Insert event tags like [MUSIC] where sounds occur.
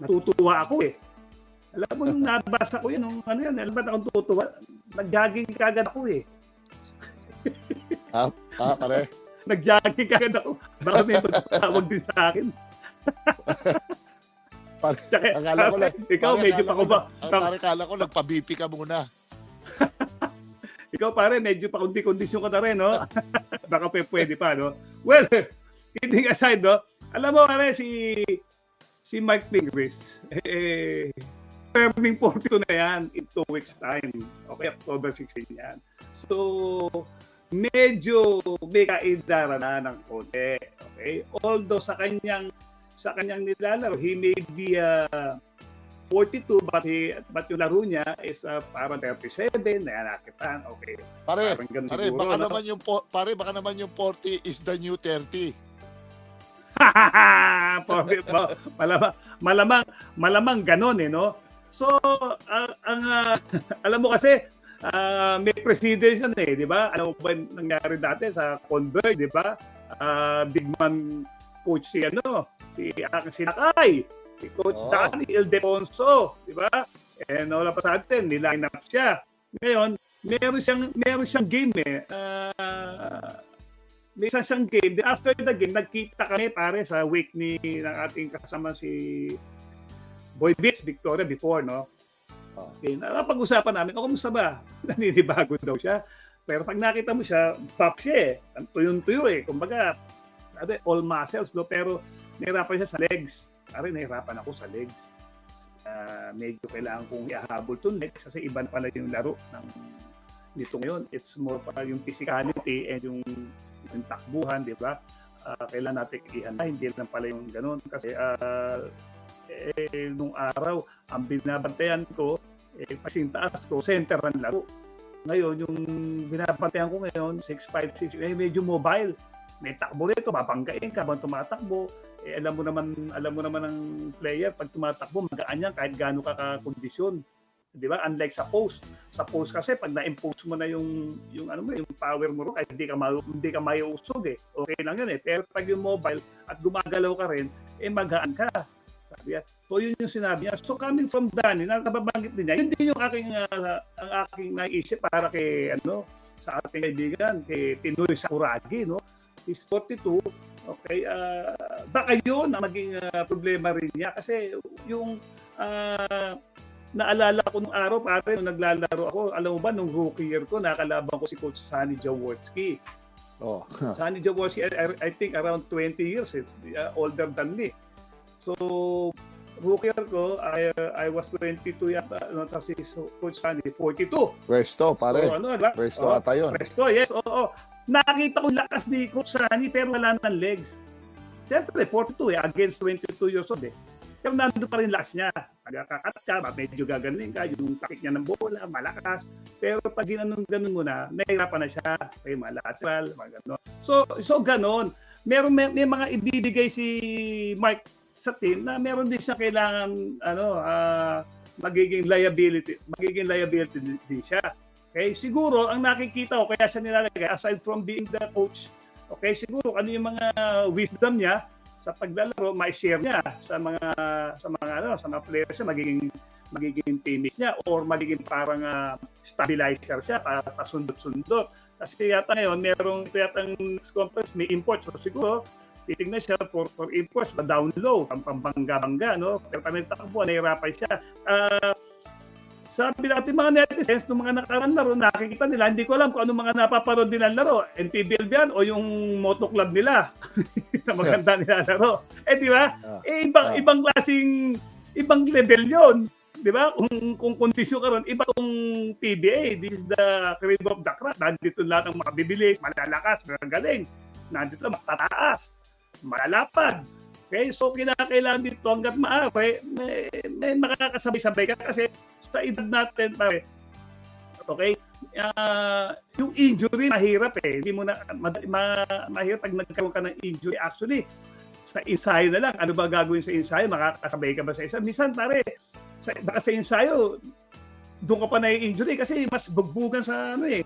natutuwa ako eh. Alam mo, nung nabasa ko yun, nung ano yan, alam ba akong tutuwa? Nag-jogging kagad ako eh. Ah, ah pare. [LAUGHS] Nag-jogging kagad ako. Baka may magtawag din sa akin. [LAUGHS] Pare, Tsaka, akala ko lang, [LAUGHS] ikaw, pare, medyo pa ko ba? Pare, akala ko nagpa-BP ka muna. Ikaw pare, medyo pa kundi kondisyon ka na rin, no? Baka pe, pwede pa, no? Well, kidding aside, no? Alam mo, pare, si si Mike Pingris, eh, turning 42 na yan in two weeks time. Okay, October 16 yan. So, medyo may kaidara na ng konti. Okay? Although sa kanyang sa kanyang nilalaro, he may be uh, 42 but he but yung laro niya is uh, parang 37 na nakitan. Okay. Pare, pare, siguro, baka no? naman yung po- pare, baka naman yung 40 is the new 30. [LAUGHS] Malamang malamang malamang ganon eh no. So ang ang, ah, [LAUGHS] alam mo kasi ah, may president yan eh, di ba? Alam mo ba nangyari dati sa Converge, di ba? Ah, big man coach si ano, si uh, si Nakay, si coach Oo. Dani Ildefonso, di ba? And wala pa sa atin, niline up siya. Ngayon, meron siyang meron siyang game eh. Ah, may isa siyang game. Then after the game, nagkita kami pare sa week ni ng ating kasama si Boy Beats Victoria before, no? Oh. Okay, napag-usapan namin, o kumusta ba? [LAUGHS] Naninibago daw siya. Pero pag nakita mo siya, pop siya eh. Ang tuyong-tuyo eh. Kumbaga, ano, all muscles, no? Pero nahirapan siya sa legs. Pare, nahirapan ako sa legs. Ah, medyo kailangan kong ihahabol to next kasi iba na pala yung laro ng nito ngayon. It's more pa yung physicality and yung yung takbuhan, di ba? Ah, kailan natin ihanda, hindi lang pala yung ganun. Kasi ah, eh, nung araw, ang binabantayan ko, eh, kasing taas ko, center ng laro. Ngayon, yung binabantayan ko ngayon, 6'5", 6'6", eh, medyo mobile. May takbo rito, babanggain ka habang tumatakbo. Eh, alam mo naman, alam mo naman ng player, pag tumatakbo, magaan yan kahit gaano ka ka-kondisyon. Di ba? Unlike sa post. Sa post kasi, pag na-impose mo na yung, yung, ano mo, yung power mo, kahit hindi ka, ma- hindi ka maiusog eh. Okay lang yun eh. Pero pag yung mobile at gumagalaw ka rin, eh magaan ka. Sabi niya. So yun yung sinabi niya. So coming from Danny, nababanggit din niya, yun din yung aking, ah, ang aking naisip para kay, ano, sa ating kaibigan, kay Tinoy Sakuragi, no? He's 42. Okay, ah, baka yun ang maging ah, problema rin niya kasi yung ah, naalala ko nung araw, pare, nung naglalaro ako, alam mo ba, nung rookie year ko, nakalaban ko si Coach Sunny Jaworski. Oh. [LAUGHS] Sunny Jaworski, I, I- think around 20 years, eh, uh, older than me. So, rookie year ko, I, I was 22 yata, ano, tapos si Coach Sunny, 42. Pwesto, pare. So, ano, diba? Pwesto Oh, ata yun. Presto, yes, oo. Nakita ko lakas ni Coach Sunny pero wala ng legs. Siyempre, 42 eh, against 22 years old eh. Pero nandun pa rin lakas niya. Nagkakakat ka, medyo gagaling ka, yung takik niya ng bola, malakas. Pero pag ginanong-ganon mo na, nahihirapan na siya. Okay, mga lateral, mga gano'n. So, so ganon. Meron, may, may mga ibibigay si Mike sa team na meron din siya kailangan ano ah, magiging liability magiging liability din din siya Okay, siguro ang nakikita ko kaya siya nilalagay aside from being the coach, okay, siguro ano yung mga wisdom niya sa paglalaro, may share niya sa mga sa mga ano, sa mga players niya magiging magiging teammates niya or magiging parang ah, stabilizer siya para pasundot-sundot. Kasi yata ngayon, merong yata ang conference, may imports. So siguro, titignan siya for, for imports, down low, pambangga-bangga, no? Pero kami takbo, nahirapan siya. Ah, sabi natin mga netizens, nung mga nakarang laro, nakikita nila, hindi ko alam kung ano mga napapanood nila laro. NPBL ba yan o yung moto club nila [LAUGHS] na maganda nila laro. Eh, di ba? Ah. Eh, ibang, Ah. ibang klaseng, ibang level yon Di ba? Kung, kung kondisyon ka ron, iba tong PBA. This is the cream of the crop. Nandito lahat ng mabibilis, malalakas, magagaling. Nandito matataas, malalapad. Okay, so kinakailangan dito hanggat maaari, may, may makakasabay-sabay ka kasi sa edad natin, pare, okay, ah, yung injury mahirap eh. Hindi mo na, ma, ma- mahirap pag nagkaroon ka ng injury. Actually, sa ensayo na lang, ano ba gagawin sa ensayo? Makakasabay ka ba sa ensayo? Minsan, pare, sa, baka sa ensayo, doon ka pa na injury kasi mas bugbugan sa ano eh